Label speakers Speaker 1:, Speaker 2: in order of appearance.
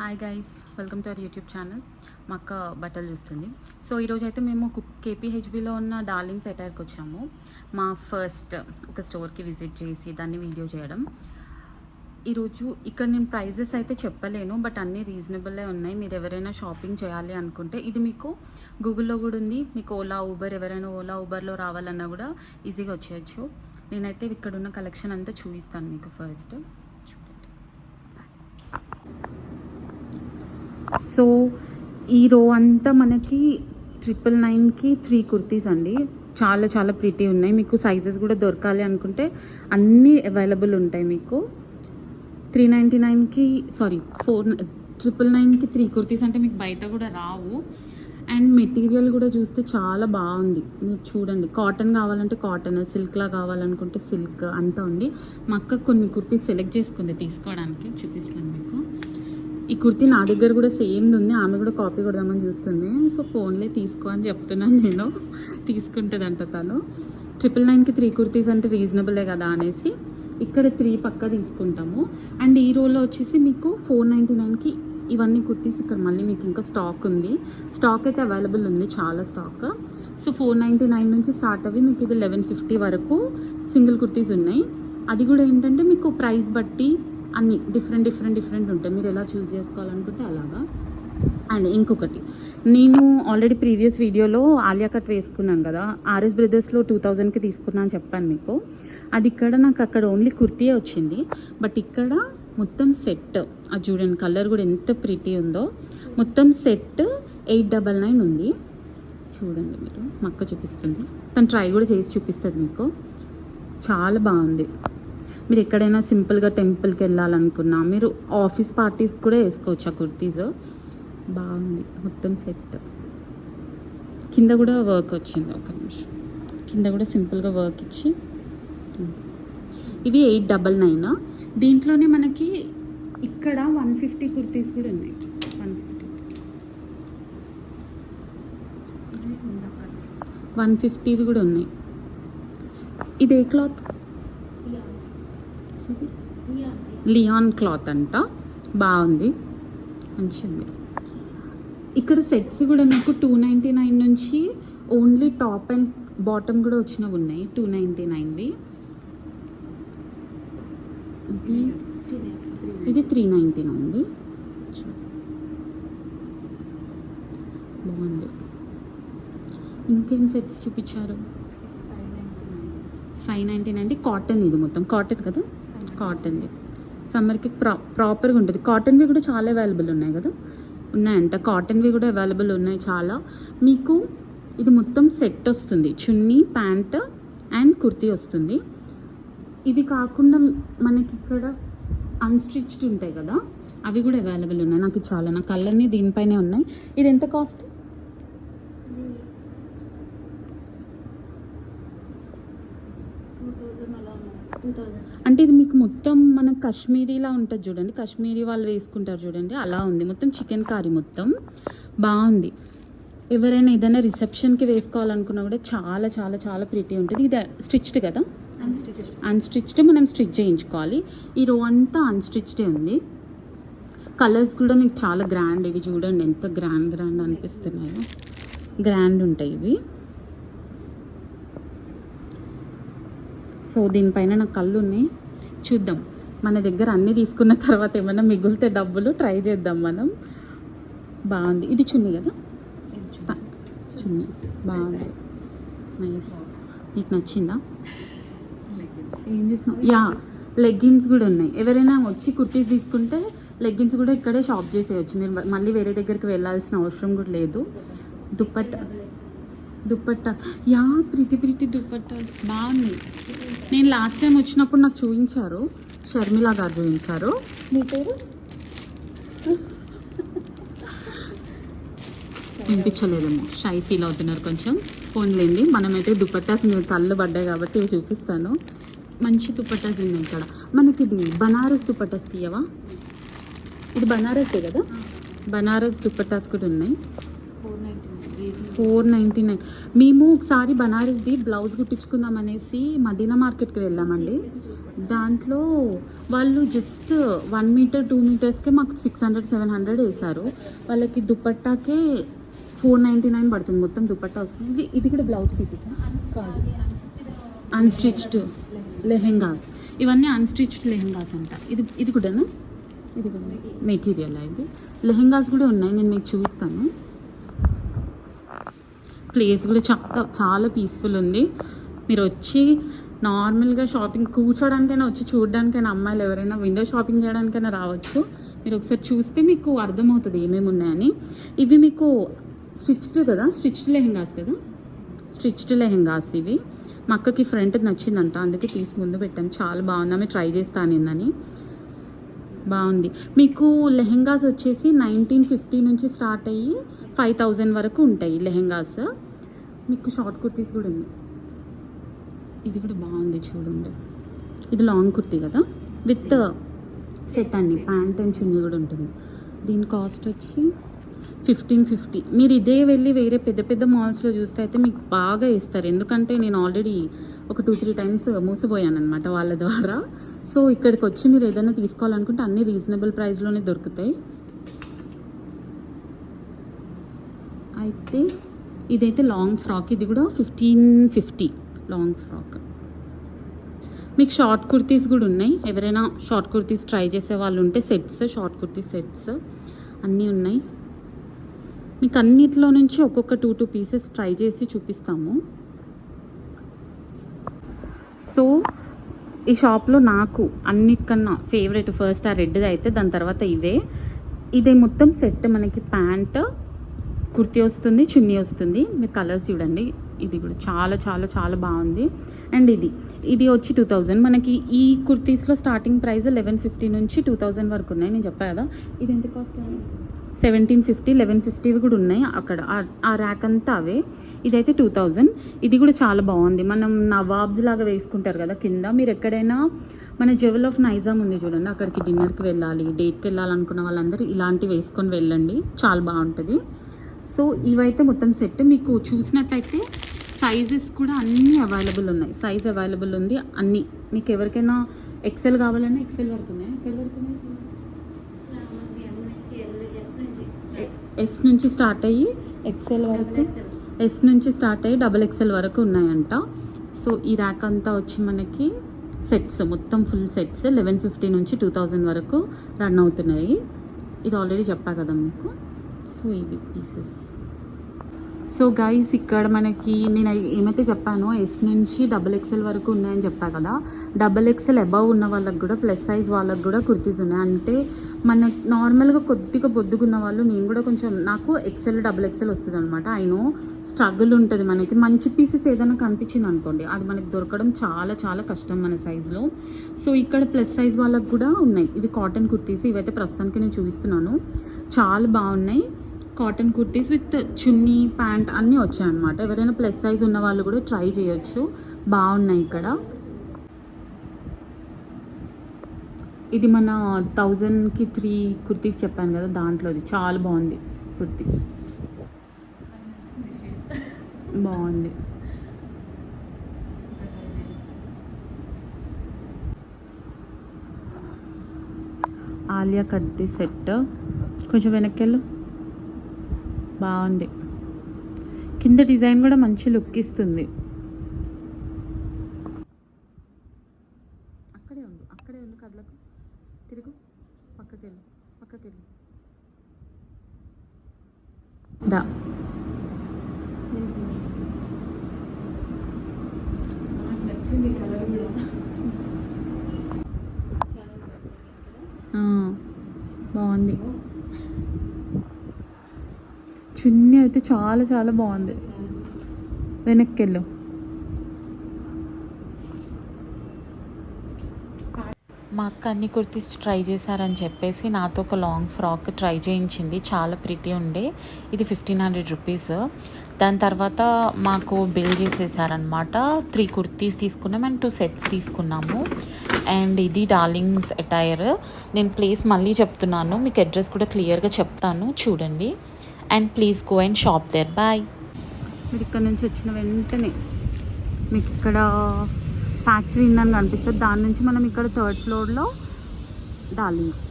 Speaker 1: Hi guys welcome to our YouTube channel మా అక్క బట్టలు చూస్తుంది. సో ఈరోజు అయితే మేము కేపీహెచ్బిలో ఉన్న డార్లింగ్స్ ఎటైర్కి వచ్చాము. మా ఫస్ట్ ఒక స్టోర్కి విజిట్ చేసి దాన్ని వీడియో చేయడం. ఈరోజు ఇక్కడ నేను ప్రైజెస్ అయితే చెప్పలేను బట్ అన్నీ రీజనబుల్లే ఉన్నాయి. మీరు ఎవరైనా షాపింగ్ చేయాలి అనుకుంటే ఇది మీకు గూగుల్లో కూడా ఉంది. మీకు ఓలా ఊబర్ ఎవరైనా ఓలా ఊబర్లో రావాలన్నా కూడా ఈజీగా వచ్చేయచ్చు. నేనైతే ఇక్కడ ఉన్న కలెక్షన్ అంతా చూపిస్తాను మీకు ఫస్ట్. చూడండి సో ఈ రో అంతా మనకి ట్రిపుల్ నైన్కి త్రీ కుర్తీస్ అండి. చాలా చాలా ప్రిటీ ఉన్నాయి. మీకు సైజెస్ కూడా దొరకాలి అనుకుంటే అన్నీ అవైలబుల్ ఉంటాయి మీకు. త్రీ నైంటీ నైన్కి సారీ ఫోర్ ట్రిపుల్ నైన్కి త్రీ కుర్తీస్ అంటే మీకు బయట కూడా రావు. అండ్ మెటీరియల్ కూడా చూస్తే చాలా బాగుంది. మీరు చూడండి. కాటన్ కావాలంటే కాటన్ సిల్క్లా కావాలనుకుంటే సిల్క్ అంతా ఉంది. మా అక్క కొన్ని కుర్తీస్ సెలెక్ట్ చేసుకుంది తీసుకోవడానికి. చూపిస్తాను మీకు. ఈ కుర్తీ నా దగ్గర కూడా సేమ్ ఉంది. ఆమె కూడా కాపీ కొడదామని చూస్తుంది. సో ఫోన్లే తీసుకో అని చెప్తున్నాను నేను. తీసుకుంటుందంట తను. ట్రిపుల్ నైన్కి త్రీ కుర్తీస్ అంటే రీజనబులే కదా అనేసి ఇక్కడ త్రీ పక్క తీసుకుంటాము. అండ్ ఈ రోలో వచ్చేసి మీకు ఫోర్ నైంటీ నైన్కి ఇవన్నీ కుర్తీస్ ఇక్కడ మళ్ళీ మీకు ఇంకా స్టాక్ ఉంది. స్టాక్ అయితే అవైలబుల్ ఉంది. చాలా stock so four ninety nine నుంచి స్టార్ట్ అవి మీకు ఇది లెవెన్ ఫిఫ్టీ వరకు సింగిల్ కుర్తీస్ ఉన్నాయి. అది కూడా ఏంటంటే మీకు ప్రైస్ బట్టి అన్ని డిఫరెంట్ డిఫరెంట్ డిఫరెంట్ ఉంటాయి. మీరు ఎలా చూస్ చేసుకోవాలనుకుంటే అలాగా. అండ్ ఇంకొకటి నేను ఆల్రెడీ ప్రీవియస్ వీడియోలో ఆలియా కట్ వేసుకున్నాను కదా. ఆర్ఎస్ బ్రదర్స్లో టూ థౌజండ్కి తీసుకున్నాను అని చెప్పాను మీకు. అది ఇక్కడ నాకు అక్కడ ఓన్లీ కుర్తీయే వచ్చింది. బట్ ఇక్కడ మొత్తం సెట్ అది చూడండి కలర్ కూడా ఎంత ప్రిటీ ఉందో. మొత్తం సెట్ ఎయిట్ డబల్ నైన్ ఉంది. చూడండి మీరు మక్క చూపిస్తుంది. తను ట్రై కూడా చేసి చూపిస్తుంది మీకు. చాలా బాగుంది. మీరు ఎక్కడైనా సింపుల్గా టెంపుల్కి వెళ్ళాలనుకున్నా మీరు ఆఫీస్ పార్టీస్ కూడా వేసుకోవచ్చు ఆ కుర్తీస్? బాగుంది. మొత్తం సెట్ కింద కూడా వర్క్ వచ్చింది. ఒక నిమిషం. కింద కూడా సింపుల్గా వర్క్ ఇచ్చి. ఇవి ఎయిట్ డబల్ నైన్ దీంట్లోనే మనకి ఇక్కడ వన్ ఫిఫ్టీ కుర్తీస్ కూడా ఉన్నాయి. వన్ ఫిఫ్టీ వన్ ఫిఫ్టీవి కూడా ఉన్నాయి. ఇది ఏ క్లాత్ లియాన్ క్లాత్ అంట. బాగుంది. మంచిది ఇక్కడ సెట్స్ కూడా మీకు టూ నైంటీ నైన్ నుంచి ఓన్లీ టాప్ అండ్ బాటమ్ కూడా వచ్చినవి ఉన్నాయి. టూ నైంటీ నైన్వి ఇది ఇది త్రీ నైంటీ నైన్ది బాగుంది. ఇంకేం సెట్స్ చూపించారు? ఫైవ్ నైంటీ నైన్ కాటన్ ఇది మొత్తం. కాటన్ కదా? కాటన్ది. సమ్మర్కి ప్రా ప్రాపర్గా ఉంటుంది. కాటన్వి కూడా చాలా అవైలబుల్ ఉన్నాయి కదా? ఉన్నాయంట. కాటన్వి కూడా అవైలబుల్ ఉన్నాయి చాలా. మీకు ఇది మొత్తం సెట్ వస్తుంది. చున్నీ ప్యాంట్ అండ్ కుర్తీ వస్తుంది. ఇవి కాకుండా మనకి ఇక్కడ అన్స్టిచ్డ్ ఉంటాయి కదా? అవి కూడా అవైలబుల్ ఉన్నాయి. నాకు చాలా నా కళ్ళన్నీ దీనిపైనే ఉన్నాయి. ఇది ఎంత కాస్ట్ అంటే ఇది మీకు మొత్తం మన కాశ్మీరీలా ఉంటుంది చూడండి. కాశ్మీరీ వాళ్ళు వేసుకుంటారు చూడండి. అలా ఉంది. మొత్తం చికెన్ కర్రీ మొత్తం. బాగుంది. ఎవరైనా ఏదైనా రిసెప్షన్కి వేసుకోవాలనుకున్నా కూడా చాలా చాలా చాలా ప్రిటీ ఉంటుంది. ఇది స్టిచ్డ్ కదా? అన్స్టిచ్డ్ మనం స్టిచ్ చేయించుకోవాలి. ఈ రో అంతా అన్స్టిచ్డే ఉంది. కలర్స్ కూడా మీకు చాలా గ్రాండ్ ఇవి చూడండి. ఎంత గ్రాండ్ గ్రాండ్ అనిపిస్తున్నాయో. గ్రాండ్ ఉంటాయి ఇవి. సో దీనిపైన నాకు కళ్ళు ఉన్నాయి చూద్దాం. మన దగ్గర అన్నీ తీసుకున్న తర్వాత ఏమైనా మిగిలితే డబ్బులు ట్రై చేద్దాం మనం. బాగుంది. ఇది చున్నీ కదా? చున్నీ. బాగుంది. నైస్. నీకు నచ్చిందా? ఏం చేస్తున్నావు? యా లెగ్గిన్స్ కూడా ఉన్నాయి. ఎవరైనా వచ్చి కుర్తీస్ తీసుకుంటే లెగ్గిన్స్ కూడా ఇక్కడే షాప్ చేసేయచ్చు. మీరు మళ్ళీ వేరే దగ్గరికి వెళ్ళాల్సిన అవసరం కూడా లేదు. దుప్పట్ట దుప్పట్ట. యా ప్రీతి ప్రీతి దుప్పట్ట. బాగుంది నేను లాస్ట్ టైం వచ్చినప్పుడు నాకు చూపించారు షర్మిల గారు చూపించారు
Speaker 2: మీ పేరు?
Speaker 1: వినిపించలేదేమో. షై ఫీల్ అవుతున్నారు కొంచెం. ఫోన్లేండి మనమైతే దుపట్టాస్ మీద కళ్ళు పడ్డాయి కాబట్టి ఇవి చూపిస్తాను. మంచి దుపట్టాస్ ఉన్నాయి ఇక్కడ. మనకి ఇది బనారస్ దుపట్టాస్ తీయవా? ఇది బనారసే కదా? బనారస్ దుపట్టాస్ కూడా ఉన్నాయి.
Speaker 2: Four ninety nine.
Speaker 1: మేము ఒకసారి బనారస్ది బ్లౌజ్ కుట్టించుకుందాం అనేసి మదీనా మార్కెట్కి వెళ్ళామండి. దాంట్లో వాళ్ళు జస్ట్ వన్ మీటర్ టూ మీటర్స్కే మాకు సిక్స్ హండ్రెడ్ సెవెన్ హండ్రెడ్ వేశారు. వాళ్ళకి దుపట్టాకే ఫోర్ నైంటీ నైన్ పడుతుంది. మొత్తం దుపట్టా వస్తుంది. ఇది ఇది కూడా బ్లౌజ్ పీసెస్ కాదు. అన్స్టిచ్డ్ లెహెంగాస్. ఇవన్నీ అన్స్టిచ్డ్ లెహెంగాస్ అంట. ఇది ఇది కూడానా? ఇది కూడా మెటీరియల్ ఇది? లెహెంగాస్ కూడా ఉన్నాయి. నేను మీకు చూపిస్తాను. ప్లేస్ కూడా చాలా చాలా పీస్ఫుల్ ఉంది. మీరు వచ్చి నార్మల్గా షాపింగ్ కూర్చోడానికైనా వచ్చి చూడడానికైనా అమ్మాయిలు ఎవరైనా విండో షాపింగ్ చేయడానికైనా రావచ్చు. మీరు ఒకసారి చూస్తే మీకు అర్థమవుతుంది ఏమేమి ఉన్నాయని. ఇవి మీకు స్టిచ్డ్ కదా? స్టిచ్డ్ లెహెంగాస్ కదా? స్టిచ్డ్ లెహెంగాస్ ఇవి. మా అక్కకి ఫ్రంట్ నచ్చిందంట. అందుకే తీసి ముందు పెట్టాను. చాలా బాగుంది. ఆమె ట్రై చేస్తానిందని. బాగుంది. మీకు లెహెంగాస్ వచ్చేసి నైన్టీన్ ఫిఫ్టీ నుంచి స్టార్ట్ అయ్యి ఫైవ్ థౌజండ్ వరకు ఉంటాయి లెహెంగాస్. మీకు షార్ట్ కుర్తీస్ కూడా ఉన్నాయి. ఇది కూడా బాగుంది చూడండి. ఇది లాంగ్ కుర్తీ కదా? విత్ సెట్ అండి ప్యాంట్ అండ్ చున్నీ కూడా ఉంటుంది. దీని కాస్ట్ వచ్చి ఫిఫ్టీన్ ఫిఫ్టీ. మీరు ఇదే వెళ్ళి వేరే పెద్ద పెద్ద మాల్స్లో చూస్తే అయితే మీకు బాగా ఇస్తారు. ఎందుకంటే నేను ఆల్రెడీ ఒక టూ త్రీ టైమ్స్ మూసిపోయాను అనమాట వాళ్ళ ద్వారా. సో ఇక్కడికి వచ్చి మీరు ఏదైనా తీసుకోవాలనుకుంటే అన్ని రీజనబుల్ ప్రైస్లోనే దొరుకుతాయి. అయితే ఇదైతే లాంగ్ ఫ్రాక్ ఇది కూడా ఫిఫ్టీన్ ఫిఫ్టీ లాంగ్ ఫ్రాక్ మీకు షార్ట్ కుర్తీస్ కూడా ఉన్నాయి. ఎవరైనా షార్ట్ కుర్తీస్ ట్రై చేసే వాళ్ళు ఉంటే సెట్స్ షార్ట్ కుర్తీ సెట్స్ అన్నీ ఉన్నాయి. మీకు అన్నిట్లో నుంచి ఒక్కొక్క టూ టూ పీసెస్ ట్రై చేసి చూపిస్తాము. సో ఈ షాప్లో నాకు అన్నిటికన్నా ఫేవరెట్ ఫస్ట్ ఆ రెడ్ది అయితే దాని తర్వాత ఇవే. ఇదే మొత్తం సెట్ మనకి ప్యాంట్ కుర్తీ వస్తుంది చున్నీ వస్తుంది. మీరు కలర్స్ చూడండి. ఇది కూడా చాలా చాలా చాలా బాగుంది. అండ్ ఇది ఇది వచ్చి టూ థౌజండ్ మనకి ఈ కుర్తీస్లో స్టార్టింగ్ ప్రైస్ లెవెన్ ఫిఫ్టీ నుంచి టూ థౌజండ్ వరకు ఉన్నాయి. నేను చెప్పా కదా. ఇది ఎంత కాస్ట్ సెవెంటీన్ ఫిఫ్టీ లెవెన్ ఫిఫ్టీవి కూడా ఉన్నాయి అక్కడ. ఆ- ర్యాక్ అంతా అవే. ఇదైతే టూ థౌజండ్ ఇది కూడా చాలా బాగుంది. మనం నవాబ్స్ లాగా వేసుకుంటారు కదా కింద. మీరు ఎక్కడైనా మన జెవెల్ ఆఫ్ నైజామ్ ఉంది చూడండి. అక్కడికి డిన్నర్కి వెళ్ళాలి డేట్కి వెళ్ళాలనుకున్న వాళ్ళందరూ ఇలాంటివి వేసుకొని వెళ్ళండి. చాలా బాగుంటుంది. సో ఇవైతే మొత్తం సెట్ మీకు చూసినట్టయితే సైజెస్ కూడా అన్నీ అవైలబుల్ ఉన్నాయి. సైజ్ అవైలబుల్ ఉంది. అన్నీ. మీకు ఎవరికైనా ఎక్సెల్ కావాలన్నా ఎక్సెల్ వరకు ఉన్నాయి. ఎక్కడ వరకు ఉన్నాయి ఎస్ నుంచి స్టార్ట్ అయ్యి ఎక్సెల్ వరకు. ఎస్ నుంచి స్టార్ట్ అయ్యి డబుల్ ఎక్సెల్ వరకు ఉన్నాయంట. సో ఈ ర్యాక్ అంతా వచ్చి మనకి సెట్స్ మొత్తం ఫుల్ సెట్స్ లెవెన్ ఫిఫ్టీ నుంచి టూ థౌజండ్ వరకు రన్ అవుతున్నాయి. ఇది ఆల్రెడీ చెప్పా కదా మీకు. సో ఇవి పీసెస్. సో గైస్ ఇక్కడ మనకి నేను ఏమైతే చెప్పానో ఎస్ నుంచి డబుల్ ఎక్స్ఎల్ వరకు ఉన్నాయని చెప్పా కదా డబుల్ ఎక్స్ఎల్ అబవ్ ఉన్న వాళ్ళకి కూడా ప్లస్ సైజ్ వాళ్ళకి కూడా కుర్తీస్ ఉన్నాయి. అంటే మన నార్మల్గా కొద్దిగా బొద్దుగున్న వాళ్ళు నేను కూడా కొంచెం నాకు ఎక్సెల్ డబుల్ ఎక్సెల్ వస్తుంది అనమాట అయినో స్ట్రగుల్ ఉంటుంది మనకి. మంచి పీసెస్ ఏదైనా కనిపించింది అనుకోండి అది మనకి దొరకడం చాలా చాలా కష్టం మన సైజులో సో ఇక్కడ ప్లస్ సైజ్ వాళ్ళకి కూడా ఉన్నాయి. ఇవి కాటన్ కుర్తీస్. ఇవైతే ప్రస్తుతానికి నేను చూపిస్తున్నాను. చాలా బాగున్నాయి. Cotton kurtis with chunni pant అన్నీ వచ్చాయన్నమాట. ఎవరైనా ప్లస్ సైజ్ ఉన్న వాళ్ళు కూడా ట్రై చేయొచ్చు. బాగున్నాయి ఇక్కడ. ఇది మన థౌజండ్కి త్రీ కుర్తీస్ చెప్పాను కదా దాంట్లోది చాలా బాగుంది కుర్తీ. బాగుంది. ఆలియా కత్తి సెట్. కొంచెం వెనక్కి వెళ్ళు. బాగుంది. కింద డిజైన్ కూడా మంచి లుక్ ఇస్తుంది. అక్కడే ఉంది అక్కడే ఉంది కదలకు తిరుగు పక్కకి వెళ్ళు పక్కకి వెళ్ళు దా
Speaker 2: నచ్చింది కలర్ కూడా.
Speaker 1: ఆ, బాగుంది. చున్నీ అయితే చాలా చాలా బాగుంది. వెనక్కి వెళ్ళు
Speaker 3: మా అక్క అన్ని కుర్తీస్ ట్రై చేశారని చెప్పేసి నాతో ఒక లాంగ్ ఫ్రాక్ ట్రై చేయించింది. చాలా ప్రిటీ ఉండే. ఇది ఫిఫ్టీన్ హండ్రెడ్ రూపీస్ దాని తర్వాత మాకు బిల్ చేసేసారనమాట త్రీ కుర్తీస్ తీసుకున్నాం అండ్ టూ సెట్స్ తీసుకున్నాము. అండ్ ఇది డార్లింగ్స్ అటైర్ నేను ప్లేస్ మళ్ళీ చెప్తున్నాను. మీకు అడ్రస్ కూడా క్లియర్గా చెప్తాను. చూడండి. And please go and shop there bye
Speaker 1: మీరు ఇక్కడ నుంచి వచ్చిన వెంటనే మీకు ఇక్కడ ఫ్యాక్టరీ ఉందని కనిపిస్తుంది. దాని నుంచి మనం ఇక్కడ థర్డ్ ఫ్లోర్లో డార్లింగ్స్